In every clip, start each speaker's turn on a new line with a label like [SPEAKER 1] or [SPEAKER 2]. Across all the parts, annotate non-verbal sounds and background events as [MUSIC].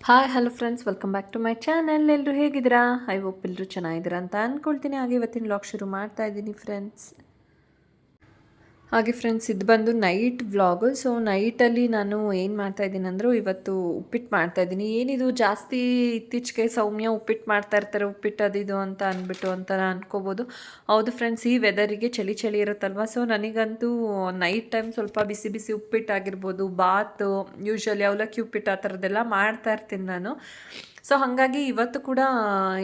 [SPEAKER 1] Hi hello friends welcome back to my channel ಎಲ್ಲರೂ ಹೇಗಿದ್ದೀರಾ? I hope ಎಲ್ಲರೂ ಚೆನ್ನಾಗಿದ್ದೀರಾ ಅಂತ ಅಂದ್ಕೊಳ್ತೀನಿ ಹಾಗೆ ಇವತ್ತಿನ ಲಾಗ್ ಶುರು ಮಾಡ್ತಾ ಇದ್ದೀನಿ ಫ್ರೆಂಡ್ಸ್ ಹಾಗೆ ಫ್ರೆಂಡ್ಸ್ ಇದು ಬಂದು ನೈಟ್ ವ್ಲಾಗು ಸೊ ನೈಟಲ್ಲಿ ನಾನು ಏನು ಮಾಡ್ತಾ ಇದ್ದೀನಿ ಅಂದರೂ ಇವತ್ತು ಉಪ್ಪಿಟ್ಟು ಮಾಡ್ತಾ ಇದ್ದೀನಿ. ಏನಿದು ಜಾಸ್ತಿ ಇತ್ತೀಚೆಗೆ ಸೌಮ್ಯ ಉಪ್ಪಿಟ್ಟು ಮಾಡ್ತಾ ಇರ್ತಾರೆ ಉಪ್ಪಿಟ್ಟು ಅದಿದು ಅಂತ ಅಂದ್ಬಿಟ್ಟು ಅಂತ ಅನ್ಕೋಬೋದು. ಹೌದು ಫ್ರೆಂಡ್ಸ್ ಈ ವೆದರಿಗೆ ಚಳಿ ಚಳಿ ಇರುತ್ತಲ್ವ? ಸೊ ನನಗಂತೂ ನೈಟ್ ಟೈಮ್ ಸ್ವಲ್ಪ ಬಿಸಿ ಬಿಸಿ ಉಪ್ಪಿಟ್ಟು ಆಗಿರ್ಬೋದು. ಬಾತು ಯೂಶ್ವಲಿ ಅವಲಕ್ಕಿ ಉಪ್ಪಿಟ್ಟು ಆ ಥರದ್ದೆಲ್ಲ ಮಾಡ್ತಾ ಇರ್ತೀನಿ ನಾನು. ಸೊ ಹಾಗಾಗಿ ಇವತ್ತು ಕೂಡ,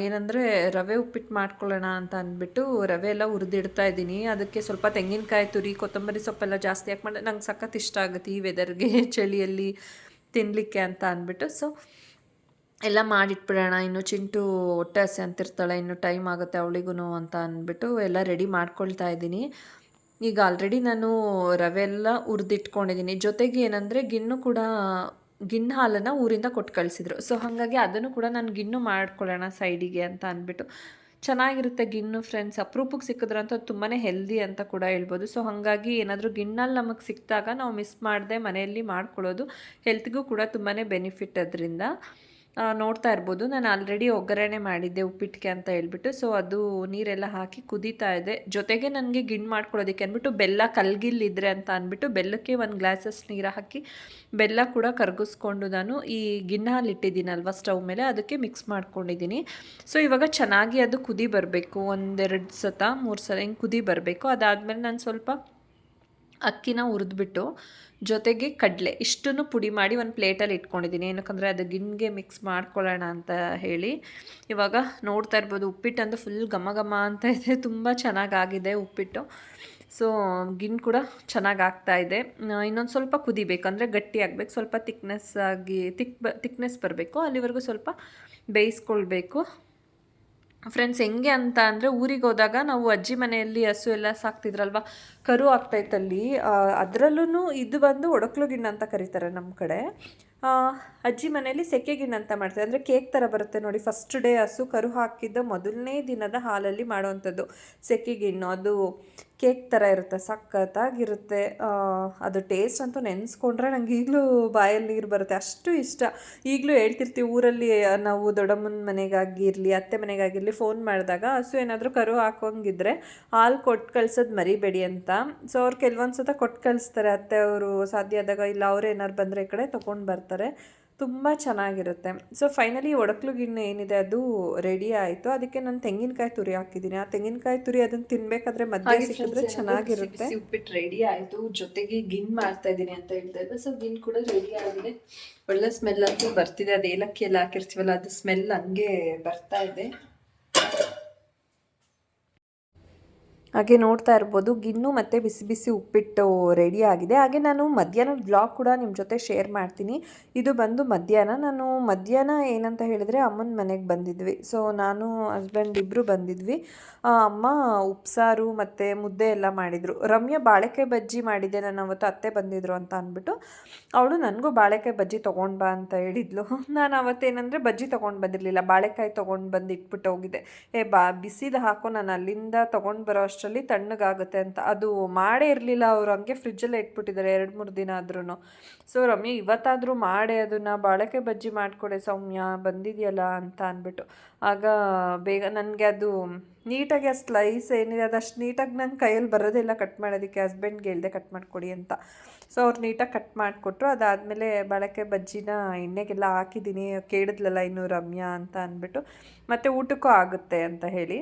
[SPEAKER 1] ಏನಂದರೆ, ರವೆ ಉಪ್ಪಿಟ್ಟು ಮಾಡ್ಕೊಳ್ಳೋಣ ಅಂತ ಅಂದ್ಬಿಟ್ಟು ರವೆ ಎಲ್ಲ ಹುರಿದಿಡ್ತಾ ಇದ್ದೀನಿ. ಅದಕ್ಕೆ ಸ್ವಲ್ಪ ತೆಂಗಿನಕಾಯಿ, ತುರಿ, ಕೊತ್ತಂಬರಿ ಸೊಪ್ಪೆಲ್ಲ ಜಾಸ್ತಿ ಹಾಕಿ ಮಾಡಿದ್ರೆ ನಂಗೆ ಸಖತ್ ಇಷ್ಟ ಆಗುತ್ತೆ ಈ ವೆದರ್ಗೆ ಚಳಿಯಲ್ಲಿ ತಿನ್ನಲಿಕ್ಕೆ ಅಂತ ಅಂದ್ಬಿಟ್ಟು. ಸೊ ಎಲ್ಲ ಮಾಡಿಟ್ಬಿಡೋಣ. ಇನ್ನು ಚಿಂಟು ಹೊಟ್ಟೆ ಹಸಿ ಅಂತಿರ್ತಾಳೆ. ಇನ್ನು ಟೈಮ್ ಆಗುತ್ತೆ ಅವಳಿಗೂ ಅಂತ ಅಂದ್ಬಿಟ್ಟು ಎಲ್ಲ ರೆಡಿ ಮಾಡ್ಕೊಳ್ತಾ ಇದ್ದೀನಿ. ಈಗ ಆಲ್ರೆಡಿ ನಾನು ರವೆ ಎಲ್ಲ ಹುರಿದಿಟ್ಕೊಂಡಿದ್ದೀನಿ. ಜೊತೆಗೆ ಏನಂದರೆ, ಗಿಣ್ಣು ಕೂಡ ಗಿಣ್ಣು ಹಾಲನ್ನು ಊರಿಂದ ಕೊಟ್ಟು ಕಳಿಸಿದ್ರು ಸೊ ಹಾಗಾಗಿ ಅದನ್ನು ಕೂಡ ನಾನು ಗಿನ್ನು ಮಾಡ್ಕೊಳ್ಳೋಣ ಸೈಡಿಗೆ ಅಂತ ಅಂದ್ಬಿಟ್ಟು. ಚೆನ್ನಾಗಿರುತ್ತೆ ಗಿನ್ನು ಫ್ರೆಂಡ್ಸ್ ಅಪರೂಪಕ್ಕೆ ಸಿಕ್ಕಿದ್ರಂತೂ ತುಂಬಾ ಹೆಲ್ದಿ ಅಂತ ಕೂಡ ಹೇಳ್ಬೋದು. ಸೊ ಹಾಗಾಗಿ ಏನಾದರೂ ಗಿಣ್ಣಲ್ಲಿ ನಮಗೆ ಸಿಕ್ಕಿದಾಗ ನಾವು ಮಿಸ್ ಮಾಡದೆ ಮನೆಯಲ್ಲಿ ಮಾಡ್ಕೊಳ್ಳೋದು ಹೆಲ್ತ್ಗೂ ಕೂಡ ತುಂಬಾ ಬೆನಿಫಿಟ್ ಅದರಿಂದ. ನೋಡ್ತಾ ಇರ್ಬೋದು. ನಾನು ಆಲ್ರೆಡಿ ಒಗ್ಗರಣೆ ಮಾಡಿದ್ದೆ ಉಪ್ಪಿಟ್ಟಿಗೆ ಅಂತ ಹೇಳ್ಬಿಟ್ಟು. ಸೊ ಅದು ನೀರೆಲ್ಲ ಹಾಕಿ ಕುದೀತಾ ಇದೆ. ಜೊತೆಗೆ ನನಗೆ ಗಿಣ್ಣು ಮಾಡ್ಕೊಳ್ಳೋದಕ್ಕೆ ಅಂದ್ಬಿಟ್ಟು ಬೆಲ್ಲ ಕಲ್ಗಿಲ್ಲಿದ್ರೆ ಅಂತ ಅಂದ್ಬಿಟ್ಟು ಬೆಲ್ಲಕ್ಕೆ ಒಂದು ಗ್ಲಾಸಸ್ ನೀರು ಹಾಕಿ ಬೆಲ್ಲ ಕೂಡ ಕರಗಿಸ್ಕೊಂಡು ನಾನು ಈ ಗಿಣ್ಣಲ್ಲಿ ಇಟ್ಟಿದ್ದೀನಲ್ವ ಸ್ಟವ್ ಮೇಲೆ, ಅದಕ್ಕೆ ಮಿಕ್ಸ್ ಮಾಡ್ಕೊಂಡಿದ್ದೀನಿ. ಸೊ ಇವಾಗ ಚೆನ್ನಾಗಿ ಅದು ಕುದಿ ಬರಬೇಕು. ಒಂದೆರಡು ಸತ, ಮೂರು ಸಲ ಹಿಂಗೆ ಕುದಿ ಬರಬೇಕು. ಅದಾದಮೇಲೆ ನಾನು ಸ್ವಲ್ಪ ಅಕ್ಕಿನ ಹುರಿದ್ಬಿಟ್ಟು ಜೊತೆಗೆ ಕಡಲೆ ಇಷ್ಟನ್ನು ಪುಡಿ ಮಾಡಿ ಒಂದು ಪ್ಲೇಟಲ್ಲಿ ಇಟ್ಕೊಂಡಿದ್ದೀನಿ. ಏನಕ್ಕಂದರೆ ಅದು ಗಿಣ್ಗೆ ಮಿಕ್ಸ್ ಮಾಡ್ಕೊಳ್ಳೋಣ ಅಂತ ಹೇಳಿ. ಇವಾಗ ನೋಡ್ತಾ ಇರ್ಬೋದು ಉಪ್ಪಿಟ್ಟು ಅಂದ್ರೆ ಫುಲ್ ಘಮ ಘಮ ಅಂತ ಇದೆ. ತುಂಬ ಚೆನ್ನಾಗಾಗಿದೆ ಉಪ್ಪಿಟ್ಟು. ಸೊ ಗಿಣ್ ಕೂಡ ಚೆನ್ನಾಗಿ ಆಗ್ತಾ ಇದೆ ಇನ್ನೊಂದು ಸ್ವಲ್ಪ ಕುದಿಬೇಕು. ಅಂದರೆ ಗಟ್ಟಿ ಆಗಬೇಕು. ಸ್ವಲ್ಪ ತಿಕ್ನೆಸ್ ಆಗಿ ತಿಕ್ ಬ ತಿಕ್ನೆಸ್ ಬರಬೇಕು. ಅಲ್ಲಿವರೆಗೂ ಸ್ವಲ್ಪ ಬೇಯಿಸ್ಕೊಳ್ಬೇಕು. ಫ್ರೆಂಡ್ಸ್ ಹೆಂಗೆ ಅಂತ ಅಂದರೆ ಊರಿಗೆ ಹೋದಾಗ ನಾವು ಅಜ್ಜಿ ಮನೆಯಲ್ಲಿ ಹಸು ಎಲ್ಲ ಸಾಕ್ತಿದ್ರಲ್ವ? ಕರು ಆಗ್ತೈತಲ್ಲಿ ಅದರಲ್ಲೂ ಇದು ಬಂದು ಒಡಕ್ಲು ಗಿಣ್ಣ ಅಂತ ಕರೀತಾರೆ ನಮ್ಮ ಕಡೆ. ಅಜ್ಜಿ ಮನೆಯಲ್ಲಿ ಸೆಕೆ ಗಿಣ್ಣ ಅಂತ ಮಾಡ್ತಾರೆ. ಅಂದರೆ ಕೇಕ್ ಥರ ಬರುತ್ತೆ ನೋಡಿ. ಫಸ್ಟ್ ಡೇ ಹಸು ಕರು ಹಾಕಿದ್ದ ಮೊದಲನೇ ದಿನದ ಹಾಲಲ್ಲಿ ಮಾಡುವಂಥದ್ದು ಸೆಕೆ ಗಿಣ್ಣು. ಅದು ಕೇಕ್ ಥರ ಇರುತ್ತೆ, ಸಖತ್ತಾಗಿರುತ್ತೆ. ಅದು ಟೇಸ್ಟ್ ಅಂತೂ ನೆನೆಸ್ಕೊಂಡ್ರೆ ನಂಗೆ ಈಗಲೂ ಬಾಯಲ್ಲಿ ನೀರು ಬರುತ್ತೆ. ಅಷ್ಟು ಇಷ್ಟ. ಈಗಲೂ ಹೇಳ್ತಿರ್ತೀವಿ, ಊರಲ್ಲಿ ನಾವು ದೊಡ್ಡಮ್ಮನ ಮನೆಗಾಗಿರಲಿ, ಅತ್ತೆ ಮನೆಗಾಗಿರಲಿ ಫೋನ್ ಮಾಡಿದಾಗ ಹಸು ಏನಾದರೂ ಕರು ಹಾಕೋಂಗಿದ್ರೆ ಹಾಲು ಕೊಟ್ಟು ಕಳ್ಸೋದು ಮರಿಬೇಡಿ ಅಂತ. ಸೊ ಅವ್ರು ಕೆಲವೊಂದು ಸತ ಕೊಟ್ಟು ಕಳಿಸ್ತಾರೆ. ಅತ್ತೆ ಅವರು ಸಾಧ್ಯ ಆದಾಗ ಇಲ್ಲ, ಅವ್ರು ಏನಾರು ಬಂದರೆ ಈ ಕಡೆ ತೊಗೊಂಡು ಬರ್ತಾರೆ. ತುಂಬ ಚೆನ್ನಾಗಿರುತ್ತೆ. ಸೊ ಫೈನಲಿ ಒಡಕ್ಲು ಗಿಣ್ಣು ಏನಿದೆ ಅದು ರೆಡಿ ಆಯಿತು. ಅದಕ್ಕೆ ನಾನು ತೆಂಗಿನಕಾಯಿ ತುರಿ ಹಾಕಿದ್ದೀನಿ. ಆ ತೆಂಗಿನಕಾಯಿ ತುರಿ ಅದನ್ನು ತಿನ್ಬೇಕಾದ್ರೆ ಮಧ್ಯೆ ಸಿಕ್ಕಿದ್ರೆ ಚೆನ್ನಾಗಿರುತ್ತೆ. ಉಪ್ಪಿಟ್ಟು ರೆಡಿ ಆಯಿತು. ಜೊತೆಗೆ ಗಿನ್ ಮಾಡ್ತಾ ಇದ್ದೀನಿ ಅಂತ ಹೇಳ್ತಾ ಇದ್ದೆ ಸೊ ಗಿನ್ ಕೂಡ ರೆಡಿ ಆಗಿದೆ. ಒಳ್ಳೆ ಸ್ಮೆಲ್ ಅಂತೂ ಬರ್ತಿದೆ. ಅದು ಏಲಕ್ಕಿ ಎಲ್ಲ ಹಾಕಿರ್ತೀವಲ್ಲ ಅದು ಸ್ಮೆಲ್ ಹಂಗೆ ಬರ್ತಾ ಇದೆ. ಹಾಗೆ ನೋಡ್ತಾ ಇರ್ಬೋದು. ಗಿನ್ನು ಮತ್ತು ಬಿಸಿ ಬಿಸಿ ಉಪ್ಪಿಟ್ಟು ರೆಡಿ ಆಗಿದೆ. ಹಾಗೆ ನಾನು ಮಧ್ಯಾಹ್ನದ ಬ್ಲಾಗ್ ಕೂಡ ನಿಮ್ಮ ಜೊತೆ ಶೇರ್ ಮಾಡ್ತೀನಿ. ಇದು ಬಂದು ಮಧ್ಯಾಹ್ನ. ನಾನು ಮಧ್ಯಾಹ್ನ ಏನಂತ ಹೇಳಿದರೆ ಅಮ್ಮನ ಮನೆಗೆ ಬಂದಿದ್ವಿ. ಸೊ ನಾನು ಹಸ್ಬೆಂಡ್ ಇಬ್ಬರು ಬಂದಿದ್ವಿ. ಅಮ್ಮ ಉಪ್ಸಾರು ಮತ್ತು ಮುದ್ದೆ ಎಲ್ಲ ಮಾಡಿದರು. ರಮ್ಯಾ ಬಾಳೆಕಾಯಿ ಬಜ್ಜಿ ಮಾಡಿದ್ದೆ ನಾನು ಅವತ್ತು. ಅತ್ತೆ ಬಂದಿದ್ರು ಅಂತ ಅಂದ್ಬಿಟ್ಟು ಅವಳು ನನಗೂ ಬಾಳೆಕಾಯಿ ಬಜ್ಜಿ ತೊಗೊಂಡು ಬಾ ಅಂತ ಹೇಳಿದ್ಲು. [LAUGHS] ನಾನು ಅವತ್ತೇನಂದರೆ ಬಜ್ಜಿ ತೊಗೊಂಡು ಬಂದಿರಲಿಲ್ಲ. ಬಾಳೆಕಾಯಿ ತೊಗೊಂಡು ಬಂದು ಇಟ್ಬಿಟ್ಟು ಹೋಗಿದ್ದೆ. ಏ, ಬಾ, ಬಿಸಿದು ಹಾಕೋ, ನಾನು ಅಲ್ಲಿಂದ ತೊಗೊಂಡು ಬರೋ ಅಷ್ಟರಲ್ಲಿ ತಣ್ಣಗಾಗುತ್ತೆ ಅಂತ. ಅದು ಮಾಡೇ ಇರಲಿಲ್ಲ, ಅವರು ಹಂಗೆ ಫ್ರಿಜ್ಜಲ್ಲೇ ಇಟ್ಬಿಟ್ಟಿದ್ದಾರೆ ಎರಡು ಮೂರು ದಿನ ಆದ್ರೂ ಸೊ ರಮ್ಯ, ಇವತ್ತಾದರೂ ಮಾಡೇ, ಅದನ್ನು ಬಾಳಕೆ ಬಜ್ಜಿ ಮಾಡಿಕೊಡೆ ಸೌಮ್ಯ, ಬಂದಿದೆಯಲ್ಲ ಅಂತ ಅಂದ್ಬಿಟ್ಟು. ಆಗ ಬೇಗ ನನಗೆ ಅದು ನೀಟಾಗಿ ಆ ಸ್ಲೈಸ್ ಏನಿದೆ, ಅದು ಅಷ್ಟು ನೀಟಾಗಿ ನನ್ನ ಕೈಯಲ್ಲಿ ಬರೋದಿಲ್ಲ ಕಟ್ ಮಾಡೋದಕ್ಕೆ. ಹಸ್ಬೆಂಡ್ಗೆ ಹೇಳ್ದೆ ಕಟ್ ಮಾಡಿಕೊಡಿ ಅಂತ. ಸೊ ಅವ್ರು ನೀಟಾಗಿ ಕಟ್ ಮಾಡಿಕೊಟ್ರು. ಅದಾದಮೇಲೆ ಬಾಳಕೆ ಬಜ್ಜಿನ ಎಣ್ಣೆಗೆಲ್ಲ ಹಾಕಿದ್ದೀನಿ. ಕೇಳಿದ್ಲಲ್ಲ ಇನ್ನು ರಮ್ಯಾ ಅಂತ ಅಂದ್ಬಿಟ್ಟು. ಮತ್ತು ಊಟಕ್ಕೂ ಆಗುತ್ತೆ ಅಂತ ಹೇಳಿ.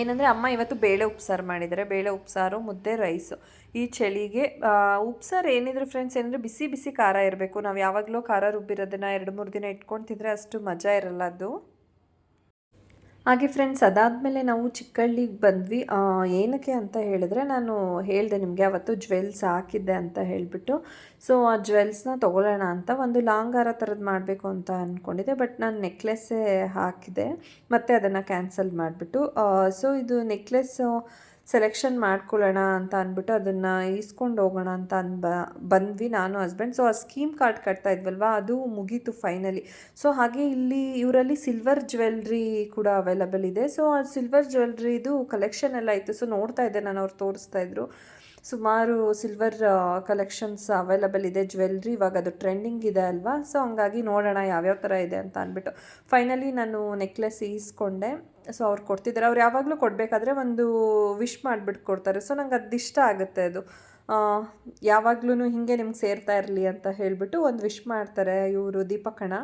[SPEAKER 1] ಏನಂದರೆ ಅಮ್ಮ ಇವತ್ತು ಬೇಳೆ ಉಪ್ಸಾರು ಮಾಡಿದ್ದಾರೆ. ಬೇಳೆ ಉಪ್ಸಾರು, ಮುದ್ದೆ, ರೈಸು. ಈ ಚಳಿಗೆ ಉಪ್ಸಾರು ಏನಿದ್ರು ಫ್ರೆಂಡ್ಸ್ ಏನಂದರೆ ಬಿಸಿ ಬಿಸಿ ಖಾರ ಇರಬೇಕು. ನಾವು ಯಾವಾಗಲೂ ಖಾರ ರುಬ್ಬಿರೋದನ್ನು ಎರಡು ಮೂರು ದಿನ ಇಟ್ಕೊಂಡು ತಿಂದರೆ ಅಷ್ಟು ಮಜಾ ಇರಲ್ಲ ಅದು. ಹಾಗೆ ಫ್ರೆಂಡ್ಸ್ ಅದಾದಮೇಲೆ ನಾವು ಚಿಕ್ಕಳ್ಳಿಗೆ ಬಂದ್ವಿ. ಏನಕ್ಕೆ ಅಂತ ಹೇಳಿದ್ರೆ ನಾನು ಹೇಳಿದೆ ನಿಮಗೆ ಅವತ್ತು ಜ್ವೆಲ್ಸ್ ಹಾಕಿದ್ದೆ ಅಂತ ಹೇಳಿಬಿಟ್ಟು. ಸೊ ಆ ಜ್ವೆಲ್ಸ್ನ ತೊಗೊಳ್ಳೋಣ ಅಂತ ಒಂದು ಲಾಂಗಾರ ಥರದ್ದು ಮಾಡಬೇಕು ಅಂತ ಅಂದ್ಕೊಂಡಿದ್ದೆ ಬಟ್ ನಾನು ನೆಕ್ಲೆಸ್ಸೇ ಹಾಕಿದೆ. ಮತ್ತು ಅದನ್ನು ಕ್ಯಾನ್ಸಲ್ ಮಾಡಿಬಿಟ್ಟು. ಸೊ ಇದು ನೆಕ್ಲೆಸ್ಸು ಸೆಲೆಕ್ಷನ್ ಮಾಡ್ಕೊಳ್ಳೋಣ ಅಂತ ಅಂದ್ಬಿಟ್ಟು ಅದನ್ನು ಈಸ್ಕೊಂಡು ಹೋಗೋಣ ಅಂತ ಅನ್ ಬಂದ್ವಿ ನಾನು ಹಸ್ಬೆಂಡ್ ಸೊ ಆ ಸ್ಕೀಮ್ ಕಾರ್ಡ್ ಕಟ್ತಾ ಇದ್ವಲ್ವ? ಅದು ಮುಗೀತು ಫೈನಲಿ ಸೊ ಹಾಗೆ ಇಲ್ಲಿ ಇವರಲ್ಲಿ ಸಿಲ್ವರ್ ಜ್ಯುವೆಲ್ರಿ ಕೂಡ ಅವೈಲಬಲ್ ಇದೆ. ಸೊ ಆ ಸಿಲ್ವರ್ ಜ್ಯುವೆಲ್ರಿದು ಕಲೆಕ್ಷನ್ ಎಲ್ಲ ಇತ್ತು ಸೊ ನೋಡ್ತಾ ಇದ್ದೆ ನಾನು, ಅವ್ರು ತೋರಿಸ್ತಾ ಇದ್ರು. ಸುಮಾರು ಸಿಲ್ವರ್ ಕಲೆಕ್ಷನ್ಸ್ ಅವೈಲಬಲ್ ಇದೆ. ಜ್ಯುವೆಲ್ರಿ ಇವಾಗ ಅದು ಟ್ರೆಂಡಿಂಗ್ ಇದೆ ಅಲ್ವಾ? ಸೊ ಹಂಗಾಗಿ ನೋಡೋಣ ಯಾವ್ಯಾವ ಥರ ಇದೆ ಅಂತ ಅಂದ್ಬಿಟ್ಟು. ಫೈನಲಿ ನಾನು ನೆಕ್ಲೆಸ್ ಈಸ್ಕೊಂಡೆ. ಸೊ ಅವ್ರು ಕೊಡ್ತಿದ್ದಾರೆ ಅವ್ರು ಯಾವಾಗಲೂ ಕೊಡಬೇಕಾದ್ರೆ ಒಂದು ವಿಶ್ ಮಾಡಿಬಿಟ್ಟು ಕೊಡ್ತಾರೆ. ಸೊ ನಂಗೆ ಅದು ಇಷ್ಟ ಆಗುತ್ತೆ ಅದು. ಯಾವಾಗ್ಲೂ ಹೀಗೆ ನಿಮ್ಗೆ ಸೇರ್ತಾ ಇರಲಿ ಅಂತ ಹೇಳಿಬಿಟ್ಟು ಒಂದು ವಿಶ್ ಮಾಡ್ತಾರೆ ಇವರು ದೀಪಕಣ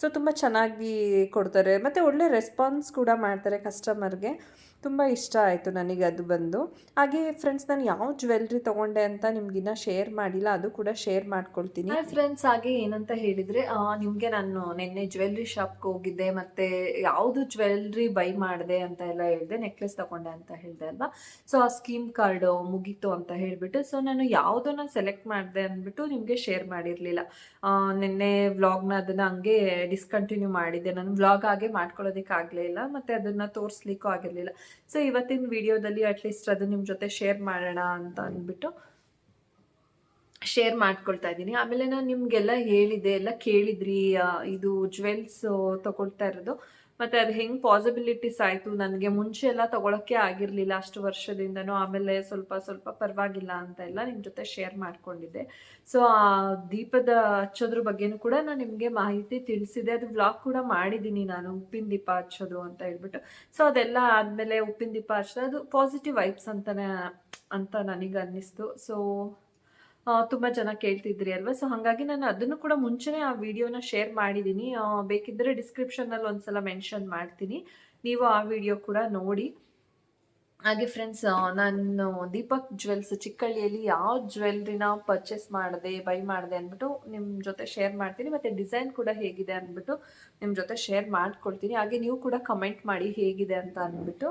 [SPEAKER 1] ಸೊ ತುಂಬ ಚೆನ್ನಾಗಿ ಕೊಡ್ತಾರೆ. ಮತ್ತು ಒಳ್ಳೆ ರೆಸ್ಪಾನ್ಸ್ ಕೂಡ ಮಾಡ್ತಾರೆ ಕಸ್ಟಮರ್ಗೆ ತುಂಬ ಇಷ್ಟ ಆಯಿತು ನನಗೆ ಅದು ಬಂದು. ಹಾಗೆ ಫ್ರೆಂಡ್ಸ್ ನಾನು ಯಾವ ಜ್ಯುವೆಲ್ರಿ ತೊಗೊಂಡೆ ಅಂತ ನಿಮ್ಗಿನ್ನ ಶೇರ್ ಮಾಡಿಲ್ಲ. ಅದು ಕೂಡ ಶೇರ್ ಮಾಡ್ಕೊಳ್ತೀನಿ. ಫ್ರೆಂಡ್ಸ್ ಹಾಗೆ ಏನಂತ ಹೇಳಿದರೆ ನಿಮಗೆ ನಾನು ನಿನ್ನೆ ಜ್ಯುವೆಲ್ರಿ ಶಾಪ್ಗೆ ಹೋಗಿದ್ದೆ. ಮತ್ತು ಯಾವುದು ಜ್ಯುವೆಲ್ರಿ ಬೈ ಮಾಡಿದೆ ಅಂತ ಎಲ್ಲ ಹೇಳಿದೆ ನೆಕ್ಲೆಸ್ ತಗೊಂಡೆ ಅಂತ ಹೇಳಿದೆ ಅಲ್ವಾ? ಸೊ ಆ ಸ್ಕೀಮ್ ಕಾರ್ಡು ಮುಗೀತು ಅಂತ ಹೇಳಿಬಿಟ್ಟು ಸೊ ನಾನು ಯಾವುದನ್ನ ಸೆಲೆಕ್ಟ್ ಮಾಡಿದೆ ಅಂದ್ಬಿಟ್ಟು ನಿಮಗೆ ಶೇರ್ ಮಾಡಿರಲಿಲ್ಲ. ನಿನ್ನೆ ವ್ಲಾಗ್ನ ಅದನ್ನು ಹಂಗೆ ಡಿಸ್ಕಂಟಿನ್ಯೂ ಮಾಡಿದ್ದೆ. ನಾನು ವ್ಲಾಗ್ ಹಾಗೆ ಮಾಡ್ಕೊಳ್ಳೋದಕ್ಕೆ ಇಲ್ಲ, ಮತ್ತು ಅದನ್ನು ತೋರಿಸ್ಲಿಕ್ಕೂ ಆಗಿರಲಿಲ್ಲ. ಸೊ ಇವತ್ತಿನ ವಿಡಿಯೋದಲ್ಲಿ ಅಟ್ಲೀಸ್ಟ್ ಅದು ನಿಮ್ಮ ಜೊತೆ ಶೇರ್ ಮಾಡೋಣ ಅಂತ ಅಂದ್ಬಿಟ್ಟು ಶೇರ್ ಮಾಡ್ಕೊಳ್ತಾ ಇದ್ದೀನಿ. ಆಮೇಲೆ ನಾನು ನಿಮಗೆಲ್ಲ ಹೇಳಿದೆ ಎಲ್ಲ ಕೇಳಿದ್ರಿ ಇದು ಜ್ಯುವೆಲ್ಸ್ ತಗೊಳ್ತಾ ಇರೋದು. ಮತ್ತು ಅದು ಹೆಂಗೆ ಪಾಸಿಬಿಲಿಟೀಸ್ ಆಯಿತು? ನನಗೆ ಮುಂಚೆ ಎಲ್ಲ ತೊಗೊಳಕ್ಕೆ ಆಗಿರಲಿಲ್ಲ ಅಷ್ಟು ವರ್ಷದಿಂದನೂ. ಆಮೇಲೆ ಸ್ವಲ್ಪ ಸ್ವಲ್ಪ ಪರವಾಗಿಲ್ಲ ಅಂತ ಎಲ್ಲ ನಿಮ್ಮ ಜೊತೆ ಶೇರ್ ಮಾಡ್ಕೊಂಡಿದ್ದೆ. ಸೊ ಆ ದೀಪದ ಹಚ್ಚೋದ್ರ ಬಗ್ಗೆನೂ ಕೂಡ ನಾನು ನಿಮಗೆ ಮಾಹಿತಿ ತಿಳಿಸಿದೆ. ಅದು ವ್ಲಾಗ್ ಕೂಡ ಮಾಡಿದ್ದೀನಿ ನಾನು, ಉಪ್ಪಿನ ದೀಪ ಹಚ್ಚೋದು ಅಂತ ಹೇಳ್ಬಿಟ್ಟು. ಸೊ ಅದೆಲ್ಲ ಆದಮೇಲೆ ಉಪ್ಪಿನ ದೀಪ ಹಚ್ಚೋದು ಪಾಸಿಟಿವ್ ವೈಬ್ಸ್ ಅಂತಲೇ ಅಂತ ನನಗೆ ಅನ್ನಿಸ್ತು. ಸೊ ತುಂಬ ಜನ ಕೇಳ್ತಿದ್ರಿ ಅಲ್ವಾ? ಸೊ ಹಾಗಾಗಿ ನಾನು ಅದನ್ನು ಕೂಡ ಮುಂಚೆನೇ ಆ ವಿಡಿಯೋನ ಶೇರ್ ಮಾಡಿದ್ದೀನಿ ಬೇಕಿದ್ದರೆ ಡಿಸ್ಕ್ರಿಪ್ಷನಲ್ಲಿ ಒಂದ್ಸಲ ಮೆನ್ಷನ್ ಮಾಡ್ತೀನಿ. ನೀವು ಆ ವಿಡಿಯೋ ಕೂಡ ನೋಡಿ. ಹಾಗೆ ಫ್ರೆಂಡ್ಸ್ ನಾನು ದೀಪಕ್ ಜ್ಯುವೆಲ್ಸ್ ಚಿಕ್ಕಳ್ಳಿಯಲ್ಲಿ ಯಾವ ಜ್ಯುವೆಲ್ರಿನ ಪರ್ಚೇಸ್ ಮಾಡಿದೆ ಬೈ ಮಾಡಿದೆ ಅಂದ್ಬಿಟ್ಟು ನಿಮ್ಮ ಜೊತೆ ಶೇರ್ ಮಾಡ್ತೀನಿ. ಮತ್ತು ಡಿಸೈನ್ ಕೂಡ ಹೇಗಿದೆ ಅಂದ್ಬಿಟ್ಟು ನಿಮ್ಮ ಜೊತೆ ಶೇರ್ ಮಾಡ್ಕೊಳ್ತೀನಿ. ಹಾಗೆ ನೀವು ಕೂಡ ಕಮೆಂಟ್ ಮಾಡಿ ಹೇಗಿದೆ ಅಂತ ಅಂದ್ಬಿಟ್ಟು.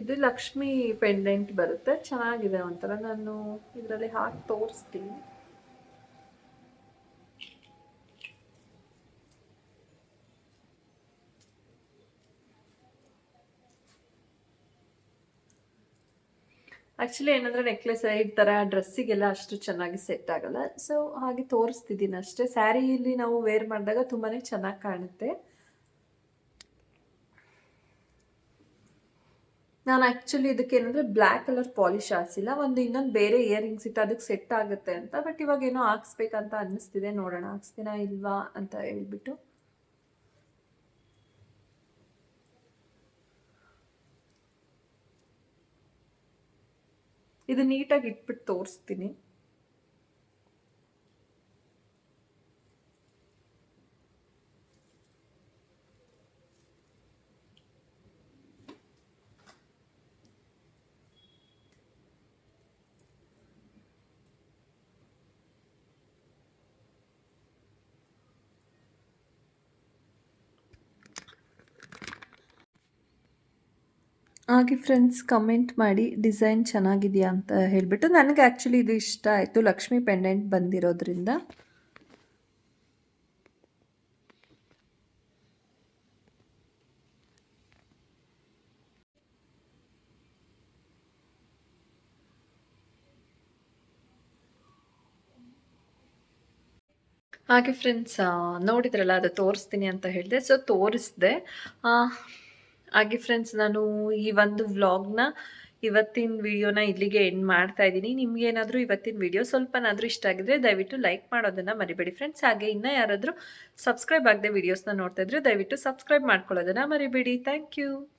[SPEAKER 1] ಇದು ಲಕ್ಷ್ಮಿ ಪೆಂಡೆಂಟ್ ಬರುತ್ತೆ. ಚೆನ್ನಾಗಿದೆ ಒಂಥರ. ನಾನು ಇದರಲ್ಲಿ ಹಾಕಿ ತೋರಿಸ್ತೀನಿ. ಆ್ಯಕ್ಚುಲಿ ಏನಂದರೆ ನೆಕ್ಲೆಸ್ ಈ ಥರ ಡ್ರೆಸ್ಸಿಗೆಲ್ಲ ಅಷ್ಟು ಚೆನ್ನಾಗಿ ಸೆಟ್ ಆಗಲ್ಲ. ಸೊ ಹಾಗೆ ತೋರಿಸ್ತಿದ್ದೀನಿ ಅಷ್ಟೇ. ಸ್ಯಾರಿಯಲ್ಲಿ ನಾವು ವೇರ್ ಮಾಡಿದಾಗ ತುಂಬಾ ಚೆನ್ನಾಗಿ ಕಾಣುತ್ತೆ. ನಾನು ಆ್ಯಕ್ಚುಲಿ ಇದಕ್ಕೆ ಏನಂದರೆ ಬ್ಲ್ಯಾಕ್ ಕಲರ್ ಪಾಲಿಶ್ ಹಾಕ್ಸಿಲ್ಲ ಒಂದು ಇನ್ನೊಂದು ಬೇರೆ ಇಯರಿಂಗ್ಸ್ ಇತ್ತು ಅದಕ್ಕೆ ಸೆಟ್ ಆಗುತ್ತೆ ಅಂತ ಬಟ್ ಇವಾಗ ಏನೋ ಹಾಕ್ಸ್ಬೇಕಂತ ಅನ್ನಿಸ್ತಿದೆ, ನೋಡೋಣ ಹಾಕ್ಸ್ತೀನ ಇಲ್ವಾ ಅಂತ ಹೇಳ್ಬಿಟ್ಟು. ಇದು ನೀಟಾಗಿ ಇಟ್ಬಿಟ್ಟು ತೋರಿಸ್ತೀನಿ. ಹಾಗೆ ಫ್ರೆಂಡ್ಸ್ ಕಮೆಂಟ್ ಮಾಡಿ ಡಿಸೈನ್ ಚೆನ್ನಾಗಿದೆಯಾ? ಅಂತ ಹೇಳಿಬಿಟ್ಟು ನನಗೆ ಆ್ಯಕ್ಚುಲಿ ಇದು ಇಷ್ಟ ಆಯಿತು. ಲಕ್ಷ್ಮಿ ಪೆಂಡೆಂಟ್ ಬಂದಿರೋದ್ರಿಂದ. ಹಾಗೆ ಫ್ರೆಂಡ್ಸ್ ನೋಡಿದ್ರಲ್ಲ, ಅದು ತೋರಿಸ್ತೀನಿ ಅಂತ ಹೇಳಿದೆ. ಸೊ ತೋರಿಸ್ದೆ. ಹಾಗೆ ಫ್ರೆಂಡ್ಸ್ ನಾನು ಈ ಒಂದು ವ್ಲಾಗ್ನ ಇವತ್ತಿನ ವಿಡಿಯೋನ ಇಲ್ಲಿಗೆ ಎಂಡ್ ಮಾಡ್ತಾ ಇದ್ದೀನಿ. ನಿಮ್ಗೇನಾದರೂ ಇವತ್ತಿನ ವಿಡಿಯೋ ಸ್ವಲ್ಪನಾದರೂ ಇಷ್ಟ ಆಗಿದ್ರೆ ದಯವಿಟ್ಟು ಲೈಕ್ ಮಾಡೋದನ್ನು ಮರಿಬೇಡಿ ಫ್ರೆಂಡ್ಸ್ ಹಾಗೆ ಇನ್ನೂ ಯಾರಾದರೂ ಸಬ್ಸ್ಕ್ರೈಬ್ ಆಗದೆ ವೀಡಿಯೋಸ್ನ ನೋಡ್ತಾ ಇದ್ರೆ ದಯವಿಟ್ಟು ಸಬ್ಸ್ಕ್ರೈಬ್ ಮಾಡ್ಕೊಳ್ಳೋದನ್ನು ಮರಿಬೇಡಿ. Thank you